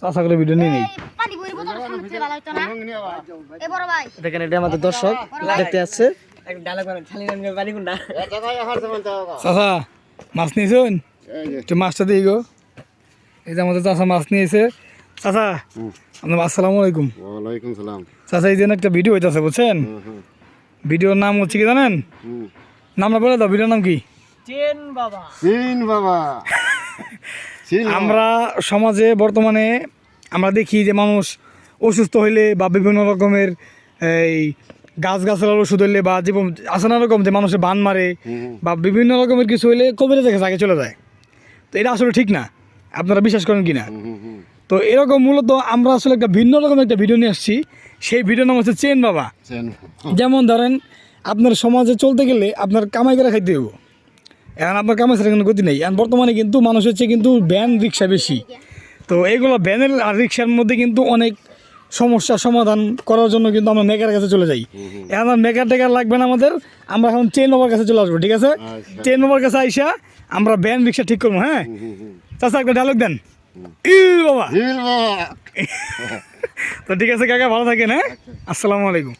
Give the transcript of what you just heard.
চাষা করে ভিডিও নিয়ে নেই। দেখেন এটা আমাদের দর্শক দেখতে আসছে চাষা মাছ নিয়েছেন? একটু মাছটা দিই গো। এই যে আমাদের চাষা মাছ নিয়েছে। চাষা আপনার আসসালামু আলাইকুম। ওয়ালাইকুম সালাম। চাষা এই জন্য একটা ভিডিও হইতেছে বুঝছেন? ভিডিওর নাম হচ্ছে কি জানেন? নামটা বলে দাও ভিডিওর নাম কি? চিন বাবা। চিন বাবা। আমরা সমাজে বর্তমানে আমরা দেখি যে মানুষ অসুস্থ হইলে বা বিভিন্ন রকমের এই গাছ গাছলার ওষুধ হইলে বা জীবন আছে না রকম যে মানুষের বান মারে বা বিভিন্ন রকমের কিছু হইলে কবিরা থেকে আগে চলে যায়। তো এটা আসলে ঠিক না। আপনারা বিশ্বাস করেন কি না। তো এরকম মূলত আমরা আসলে একটা ভিন্ন রকম একটা ভিডিও নিয়ে আসছি। সেই ভিডিওর নাম হচ্ছে চেন বাবা। যেমন ধরেন আপনার সমাজে চলতে গেলে আপনার কামাই করে খাইতে হইব। এখন আপনার কামাই ছাড়া কোনো গতি নেই। এখন বর্তমানে কিন্তু মানুষ হচ্ছে কিন্তু ভ্যান রিক্সা বেশি। তো এইগুলো ভ্যানের আর রিক্সার মধ্যে কিন্তু অনেক সমস্যার সমাধান করার জন্য কিন্তু আমরা মেকার কাছে চলে যাই। এখন আর মেকার টেকার লাগবে না আমাদের। আমরা এখন চেন বাবার কাছে চলে আসব ঠিক আছে? আচ্ছা। চেন বাবার কাছে আইসা আমরা ভ্যান রিক্সা ঠিক করব হ্যাঁ। চাষা একটা ডায়লগ দেন। বাবা। বাবা। তো ঠিক আছে কাকা ভালো থাকেন হ্যাঁ? আসসালামু আলাইকুম।